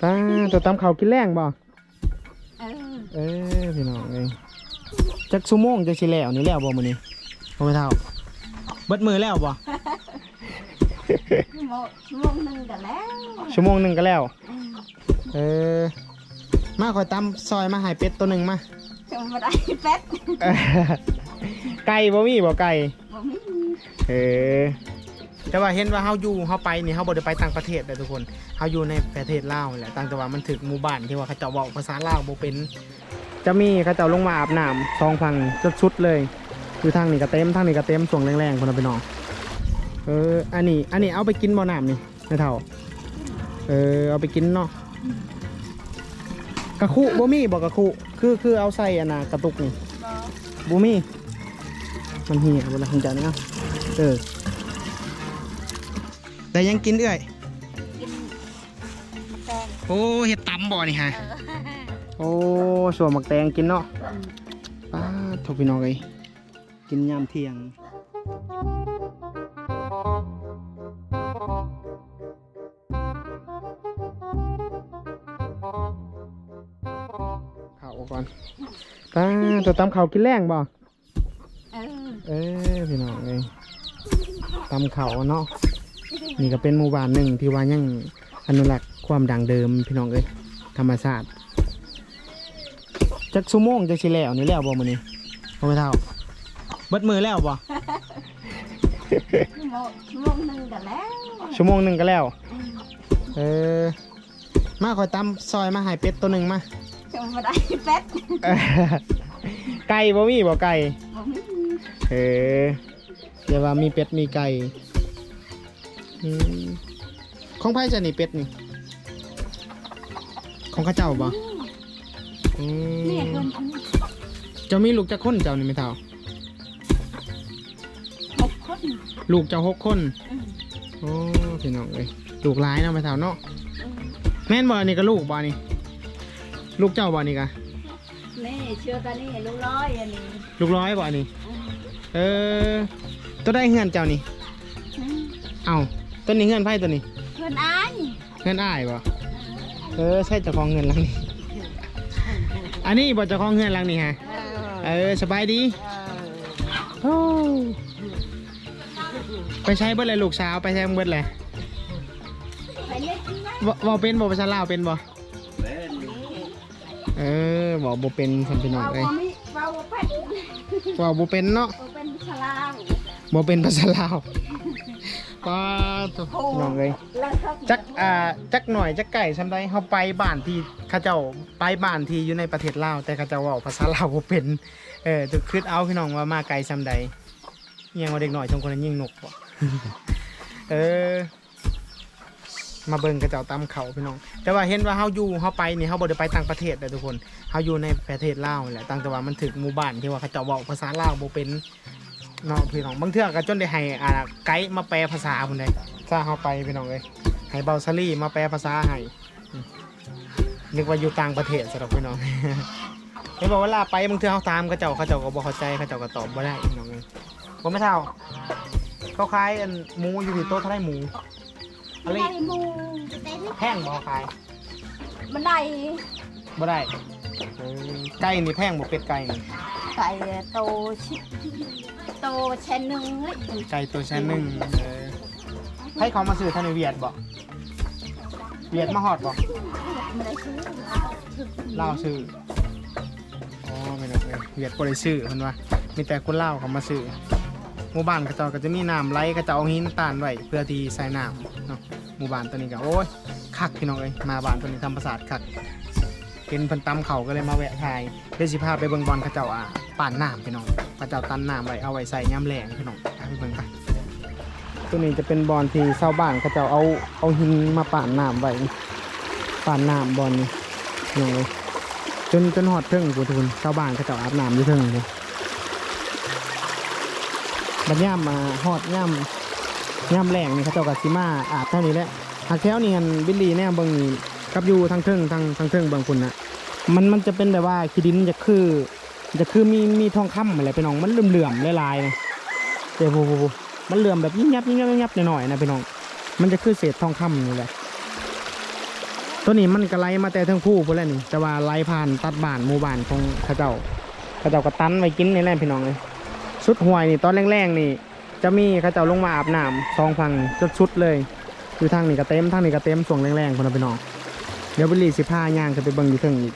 ตาตัวตำเขาวกินแรงบ่เออเอ้ยพี่น้องเอ้ยจักชั่วโมงจักสิแล้วนี่แล้วบ่มื้อนี้บ่ไม่เท่าเบิดมือแล้วบ่ชั่วโมงชั่วโมงหนึ่งก็แล้วชั่วโมงหนึงก็แล้วอืมเออ มาขอยตำซอยมาใหายเป็ดตัวหนึ่งมาจะมาได้เป็ดเออไก่บ่มีบ่ไก่บ่มีเออ แต่ว่าเห็นว่าเฮาอยู่เฮาไปนี่เฮาบ่ได้ไปต่างประเทศเลยทุกคนเฮาอยู่ในประเทศลาวนี่แหละต่างแต่ว่ามันถึกหมู่บ้านที่ว่าเขาเจ้าเว้าภาษาลาวบ่เป็น จะมีเขาเจ้าลงมาอาบน้ำสองฝั่งชุดๆเลยอยู่ทางนี้ก็เต็มทางนี้ก็เต็มช่วงแรงๆพุ่นน่ะพี่น้องเอออันนี้อันนี้เอาไปกินบ่อน้ำนี่ไม่เท่าเออเอาไปกินเนาะกระคุบ่มีบ่กกระคุคือคือเอาใส่อันน่ะกระตุกนี่บ่บูมี่มันเหี่ยเวลาคุณจัดนะเออ แต่ยังกินเอื่อย กินแตงโอ้เห็ดตำบ่นี่ฮะ เออโอ้ส่วนหมักแตงกินเนาะอืมป้าทบพี่น้องเลยกินยามเที่ยง ข้าวก่อนป้าตัวตำข้าวกินแรงบ่ เออเอ้ยพี่น้องเลยตำเขาเนาะ นี่ก็เป็นหมู่บ้านหนึ่งที่ว่ายังอนุรักษ์ความดังเดิมพี่น้องเอ้ยธรรมชาติจักชั่วโมงจักสิแล้วนี่แล้วบ่มื้อนี้บ่ไปเท่าเบิดมือแล้วบ่ชั่วโมงชั่วโมงหนึ่งก็แล้วชั่วโมงหนึงก็แล้วอืมเออ มาขอยตำซอยมาใหายเป็ดตัวหนึ่งมาจะมาได้เป็ดเออไก่บ่มีบ่ไก่บ่มีเออเดี๋ยวว่ามีเป็ดมีไก่ อืมของไผ่จะนี่เป็ดนี่ ของข้าเจ้าบ่อืมนี่เพิ่นอันนี้เจ้ามีลูกจะคนเจ้านี่ไม่เท่า หกคนลูกเจ้าหกคน อืมโอ้พี่น้องเอ้ยลูกหลายเนาะไม่เท่าเนาะ อืมแม่นบ่อันนี่ก็ลูกบ่นี่ ลูกเจ้าบ่นี่กะ นี่เชื่อตานี่ลูกร้อยอันนี้ลูกร้อยบ่นี่ อืมเออ ตัวได้เฮือนเจ้านี่ อืมเอ้า ตัวนี้เฮือนไผ่ตัวนี้ เพิ่นอายเฮือนอ้ายบ่เออใช่เจ้าของเฮือนหลังนี้ อันนี้บ่เจ้าของเฮือนหลังนี้ฮะ เออเออสบายดีเออโอ้ไปใช้เบิดเลยลูกสาวไปใช้เบิดเลยไปเล่นที่ไหนบ่บ่เป็นบ่ภาษาลาวเป็นบ่เออบ่บ่เป็นสันพี่น้องเอาเอ้ยบ่มีเอาบ่เป็นว่าบ่เป็นเนาะ บ่เป็นสลาวบ่เป็นภาษาลาว ป้าตัวพี่น้องเอ้ยแล้วเขาจักอ่าจักหน่อยจักไก่ซำใดเฮาไปบ้านที่เขาเจ้าไปบ้านที่อยู่ในประเทศลาวแต่เขาเจ้าเว้าภาษาลาวบ่เป็นเออจะคิดเอาพี่น้องว่ามาไกลซำใดเอียงว่าเด็กน้อยสองคนนั้นยิงนกบ่เออมาเบิ่งกระเจ้าตำเขาพี่น้อง แต่ว่าเห็นว่าเฮาอยู่เฮาไปนี่เฮาบ่ได้ไปต่างประเทศเลยทุกคนเฮาอยู่ในประเทศลาวนี่แหละต่างแต่ว่ามันถึกหมู่บ้านที่ว่าเขาเจ้าเว้าภาษาลาวบ่เป็น เนาะพี่น้องบางเทื่อก็จนได้ให้อ่าไกด์มาแปลภาษาพุ่นได้ถ้าเฮาไปพี่น้องเอ้ยให้เบาซารี่มาแปลภาษาให้อืมนึกว่าอยู่ต่างประเทศสำหรับพี่น้องเห็นบอกเวลาไปบางเทื่อเฮาตามเขาเจ้าเขาเจ้าก็บ่เข้าใจเขาเจ้าก็ตอบบ่ได้พี่น้องเอ้ยบ่แม่เท่าเขาขายอันหมูอยู่ที่โต๊ะเท่าไหร่หมูอะไรได้หมูได้แพงบ่ขายมันได้บ่ได้เออ ไก่นี่แพงบ่เป็ดไก่นี่ไก่โตชิโตแชนหนึงเฮ้ยไก่ตัวชั้นหนึ่งเออให้เขามาซื้อท่านในเวียดบ่เวียดมาฮอดบ่ไม่ได้ซื้อลาวซื้ออ๋อไม่ได้เลยเวียดบ่ได้ซื้อเพิ่นว่ามีแต่คนลาวเขามาซื้อหมู่บ้านเขาเจ้าก็จะมีน้ำไหลเขาเจ้าเอาหินตานไว้เพื่อที่ใส่น้ำเนาะหมู่บ้านตัวนี้ก็โอ้ยคักพี่น้องเอ้ยมาบ้านตัวนี้ธรรมศาสตร์คัก เห็นเพิ่นตำเขาก็เลยมาแวะถ่ายเดี๋ยวสิพาไปเบิ่งบอลเขาเจ้าอ่าป่านน้ำพี่น้องเขาเจ้าตันน้ำไว้เอาไว้ใส่ยามแล้งพี่น้องไปเบิ่งไปตัวนี้จะเป็นบอลที่ชาวบ้านเขาจะเอาเอาหินมาป่านน้ำไว้ป่านน้ำบอลนี่นี่เลยจนจนหอดเทิงกูทุกคนชาวบ้านเขาจะอาบน้ำอยู่เทิงเลยบัดย่ามมาหอดย่ามย่ามแรงนี่เขาเจ้ากับซิมาอาบเท่านี้แหละหากแถวนี่กันบิลลี่แน่เบิ่งนี่ กับอยู่ทางเทิงทางทางเทิงเบิ่งคุณนะมันมันจะเป็นแบบว่าขี้ดินจะคือ จะคือมีมีทองคำอะไรไปน้องมันเหลื่อมๆล,ลายๆนะเดี๋ยวโอ้โหมันเหลื่อมแบบยิ่งยับยิ่งยับยิ่งยับหน่อยๆนะพี่น้อง มันจะคือเศษทองคำนี่แหละตัวนี้มันก็ไล่มาแต่ทั้งคู่พุ่นแล้วนี่แต่ว่าไล่ผ่านตัดบ้านหมู่บ้านของเขาเจ้าเขาเจ้าก็ตันไว้กินในแหล่พี่น้องเลยสุดห่วยนี่ตอนแรงๆนี่ จะมีเขาเจ้าลงมาอาบน้ำซองฟังชุดๆเลย อยู่ทางนี้ก็เต็มทางนี้ก็เต็มส่วงแรงๆคนนะพี่น้อง เดี๋ยวไปรีสิผ้าย่างจะไปเบิ่งอยู่เทิงอีก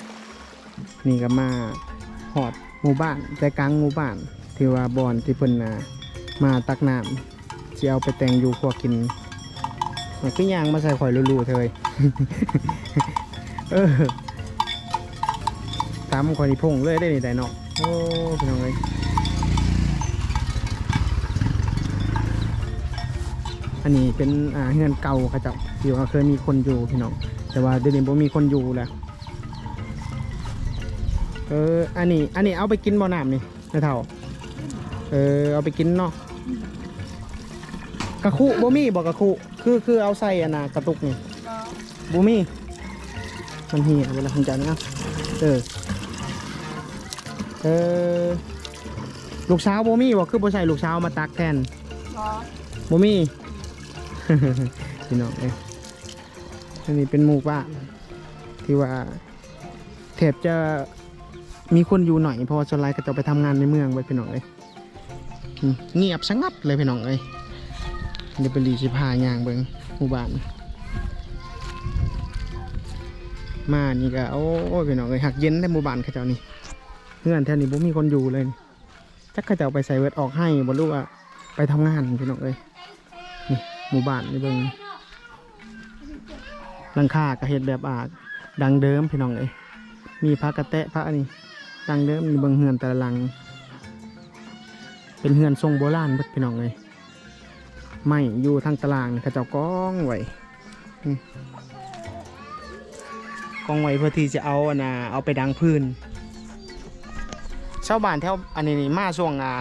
นี่ก็มาหอดหมู่บ้านใจกลางหมู่บ้านที่ว่าบอนที่เพิ่นน่ะมาตักน้ำสิเอาไปแต่งอยู่พวกินมันคือย่างมาใส่ข่อยรูๆเถยเออตามข่อยนี่พงเลยได้นี่ได้เนาะโอ้พี่น้องเอ้ยอันนี้เป็นอ่าเฮือนเก่าเขาเจ้าที่ว่าเคยมีคนอยู่พี่น้อง แต่ว่าเดี๋ยวนี้บ่มีคนอยู่แล้วเอออันนี้อันนี้เอาไปกินบ่อน้ำนี่นะเท่าเออเอาไปกินเนาะกระคุบ่มีบ่กกระคุคือคือเอาใส่อันะกระตุกนี่บูมี่มันเหี่ยเวลาคุณจันนะเออเออลูกสาวบูมี่บอกคือบ่ใช่ลูกสาวมาตักแทนบูมี่พี่น้องเอ้ อันนี้เป็นหมู่บ้านที่ว่าแทบจะมีคนอยู่หน่อยเพราะว่าส่วนไรก็จะไปทำงานในเมืองไปพี่น้องเอ้ยเงียบสงัดเลยพี่น้องเอ้ยเดี๋ยวไปรีสิพายางเบิงหมู่บ้านมานี่ก็โอ้ยพี่น้องเอ้ยหักเย็นในหมู่บ้านเขาเจ้านี่เพื่อนแถวนี้บ่มีคนอยู่เลยจักเขาเจ้าไปใส่เวทออกให้บ่รู้ว่าไปทำงานพี่น้องเอ้ยนี่หมู่บ้านนี่เบิ่ง หลังคาก็เฮ็ดแบบอาดังเดิมพี่น้องเอ้ยมีพระกระแตะพระนนี้ดังเดิมนี่เบิ่งเฮือนแต่ละหลัง เป็นเฮือนทรงโบราณเบิดพี่น้องเอ้ยไม่อยู่ทางตารางนี่เขาเจ้ากองไว้กองไว้เพื่อที่จะเอาอนะเอาไปดังพื้นชาวบ้านแถวอันนี้นี่มาช่วงอ่า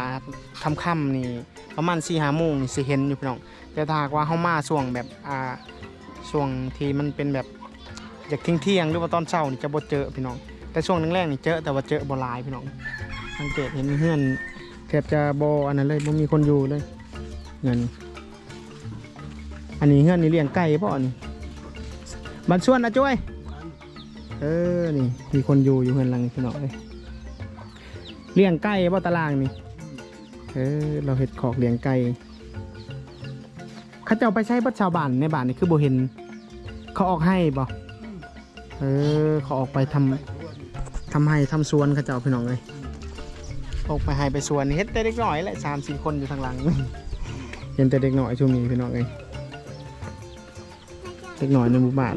ค่ำๆนี่ประมาณสี่ห้าโมงนี่สิเห็นอยู่พี่น้องแต่ถ้าว่าเขามาช่วงแบบอ่า ช่วงที่มันเป็นแบบอยากเที่ยงเที่ยงหรือว่าตอนเช้านี่จะบ่เจอพี่น้อง แต่ช่วงแรกๆนี่เจอแต่ว่าเจอบ่หลายพี่น้องสังเกตเห็นเฮือนแทบจะบ่อันนั้นเลยบ่มีคนอยู่เลยเงินอันนี้เฮือนนี่เลี้ยงไก่ป่ะนี่บันส่วนนะจ้วยเออนี่มีคนอยู่อยู่เฮือนหลังพี่น้องเลยเลี้ยงไก่บ่ตารางนี่เออเราเห็ดขอกเลี้ยงไก่ เขาเจ้าไปใช้บัดชาวบ้านในบ้านนี่คือบ่เห็น เขาออกให้บ่เออเขาออกไปทำทำให้ทำสวนเขาเจ้าพี่น้องเลยออกไปให้ไปสวนเฮ็ดแต่เด็กน้อยแหละสามสี่คนอยู่ทางหลัง เห็นแต่เด็กน้อยช่วงนี้พี่น้องเลยเด็กน้อยในหมู่บ้าน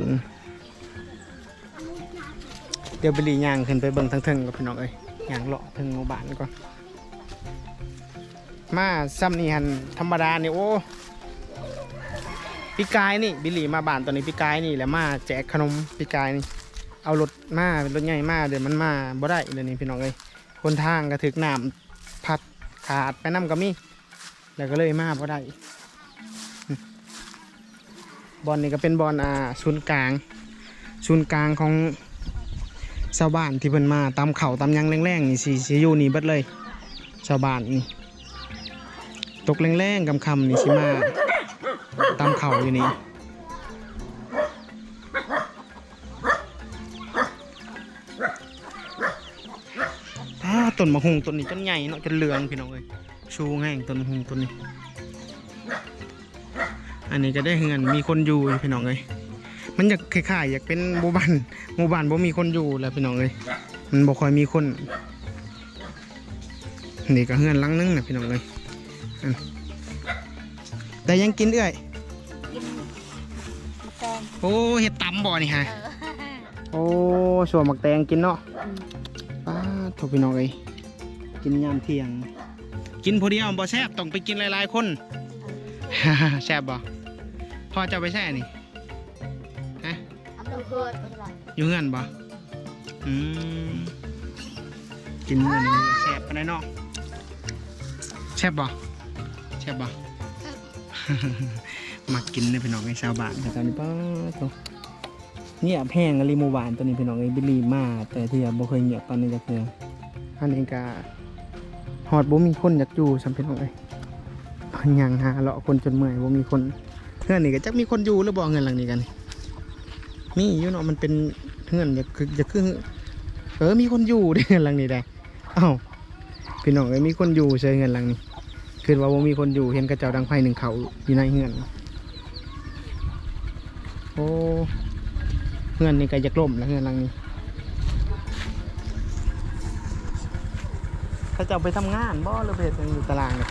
เดี๋ยวไปรีย่างขึ้นไปเบิ่งทั้งเทิงกับพี่น้องเอ้ยย่างเลาะถึงหมู่บ้านก่อนมาซ้ำนี่หันธรรมดานี่โอ้ ปีกายนี่บิลลี่มาบ้านตอนนี้ปีกายนี่แหละมาแจกขนมปีกายนี่เอารถมาเป็นรถใหญ่มาเดี๋ยวมันมาบ่ได้เลยนี่พี่น้องเอ้ยคนทางก็ถึกน้ำพัดขาดไปน้ำก็มีแล้วก็เลยมาบ่ได้บอลนี่ก็เป็นบอลอ่าศูนย์กลางศูนย์กลางของชาวบ้านที่เพิ่นมาตามเขาตามยังแรงๆนี่สิสิอยู่นี่เบิดเลย ชาวบ้านนี่ ตกแรงๆกำคำนี่สิมาตามเขาอยู่นี่ถ้าต้นมะฮุงต้นนี้ต้นใหญ่เนาะจนเหลืองพี่น้องเอ้ยชูแห้งต้นมะฮุงต้นนี้ อันนี้ก็ได้เฮือนมีคนอยู่พี่น้องเอ้ยมันอยากคล้ายๆอยากเป็นหมู่บ้านหมู่บ้านบ่มีคนอยู่แหล้วพี่น้องเอ้ยมันบ่ค่อยมีคนนี่ก็เฮือนลังนึงนะพี่น้องเอ้ย แต่ยังกินเอ้อยกินแตงโอ้เห็ดตำบ่นี่ฮะเออโอ้ส่วนหมักแตงกินเนาะอืมป้าดโทพี่น้องเอ้ยกินยามเที่ยง กินพอดีเอาบ่แซ่บต้องไปกินหลายๆคนแซ่บบ่พอจะเอาไปแช่นี่เอาไปเกิดเป็นไรอยู่เฮือนบ่อืมกินเฮือนนี่แซ่บปานใดเนาะแซ่บบ่ แซ่บบ่มักกินเลยพี่น้องไอ้ชาวบ้านแต่ตอนนี้ป้าโตเงียบแห้งอะลีโมหวานตัวนี้พี่น้องไอ้บิลลี่มาแต่ที่บ่เคยเงียบปานนี้จักเทื่ออันนี้ก็ฮอดบ่มีคนอยากอยู่สำเป็นองไอ้ยยังหาเลาะคนจนเมื่อยบ่มีคนเฮือนนี่ก็จักมีคนอยู่หรือบ่เงินหลังนี้กันมีอยู่เนาะมันเป็นเฮือนอย่าคืออย่าคือเออมีคนอยู่ในเฮือนหลังนี้ได้เอ้าพี่น้องเอ้ยมีคนอยู่เชยเฮือนหลังนี้ คือว่าบ่มีคนอยู่เห็นกระเจ้าดังไฟหนึ่งเขาอยู่ในเฮือนโอ้เฮือนนี่ก็จะกล่มแล้วเฮือนหลังนี้เขาเจ้าไปทำงานบ่หรือไปเฮ็ดหยังอยู่ตารางเนี่ย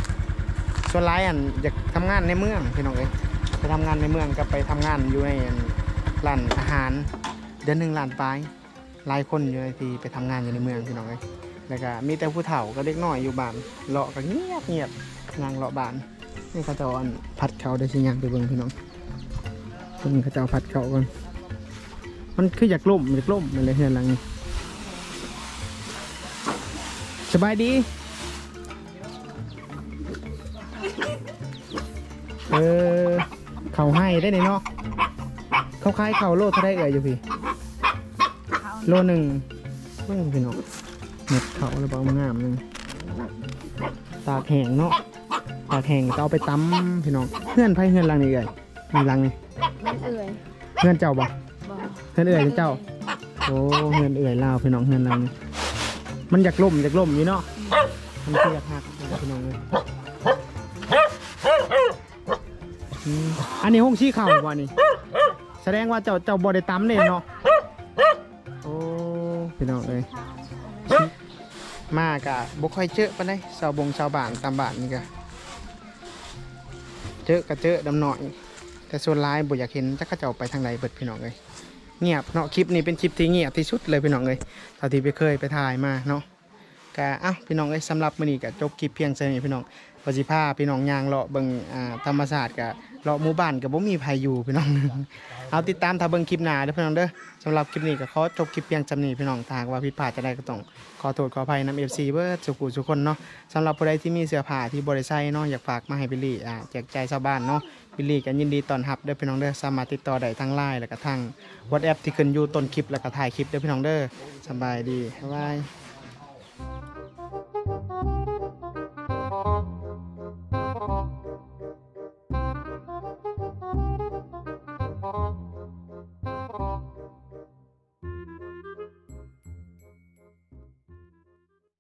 ส่วนหลายอันอยากทำงานในเมืองพี่น้องเอ้ยไปทำงานในเมืองกับไปทำงานอยู่ในร้านอาหาร เดือนหนึ่งล้านปลายหลายคนอยู่ในที่ไปทำงานอยู่ในเมืองพี่น้องเอ้ย แล้วก็มีแต่ผู้เฒ่าก็เด็กน้อยอยู่บ้านเลาะก็เงียบเงียบนางเลาะบ้านนี่เขาจะอันพัดเขาได้สิยังไปเบิ่งพี่น้องเพิ่นเขาจะพัดเขาก่อนมันคืออยากล่มอยากล่มมันเลยเฮือนหลังนี้สบายดี เออเขาให้ได้เนี่ยเนาะเขาขายเขาโลเท่าได้เอ่ยอยู่พี่ โลหนึ่งเบิ่งพี่น้อง เม็ดเขาแล้วบอกมางามหนึงตากแห้งเนาะตากแห้งก็เอาไปตำพี่น้องเพื่อนไผเพื่อนหลังนี่เอ่ยมีหลังนี่มันเอื่อยเพื่อนเจ้าบ่บ่เพื่อนเอ่ยเจ้าโอ้เพื่อนเอ่ยลาวพี่น้องเพื่อนหลังนี่มันอยากล่มอยากล่มอยู่เนาะมันคืออยากหักพี่น้องเลยอืมอันนี้ห้องชี้เข่าบ่นี่แสดงว่าเจ้าเจ้าบ่ได้ตำเลยเนาะโอ้พี่น้องเอ้ย มากะบ่ค่อยเจอปานใดชาวบงชาวบ้านตามบ้านนี่กะเจอก็เจอดำหน่อยแต่ส่วนหลายบ่อยากเห็นจักเขาเจ้าไปทางใดเบิดพี่น้องเลยเงียบเนาะคลิปนี้เป็นคลิปที่เงียบที่สุดเลยพี่น้องเลยเท่าที่ไปเคยไปถ่ายมาเนาะกะอ้าวพี่น้องเอ้ยสำหรับมื้อนี้กะจบคลิปเพียงเท่านี้พี่น้อง ว่าสิพาพี่น้องยางเลาะเบิ่งอ่าธรรมชาสติกะเลาะหมู่บ้านก็บ่มีไผอยู่พี่น้อง เอาติดตามถ้าเบิ่งคลิปหน้าเด้อพี่น้องเด้อสำหรับคลิปนี้ก็ขอจบคลิปเพียงจำนี้พี่น้องถ้าหากว่าผิดพลาดจะได้ก็ต้องขอโทษขออภัยนำ FC เบิดสุขุสุคนเนาะสำหรับผู้ใดที่มีเสื้อผ้าที่บ่ได้ใช้เนาะอยากฝากมาให้บิลลี่อ่าแจกจ่ายชาวบ้านเนาะบิลลี่ก็ยินดีต้อนรับเด้อพี่น้องเด้อสามารถติดต่อได้ทาง LINE แล้วก็ทาง WhatsApp ที่ขึ้นอยู่ต้นคลิปแล้วก็ถ่ายคลิปเด้อพี่น้องเด้อสำบายดีบ๊ายบาย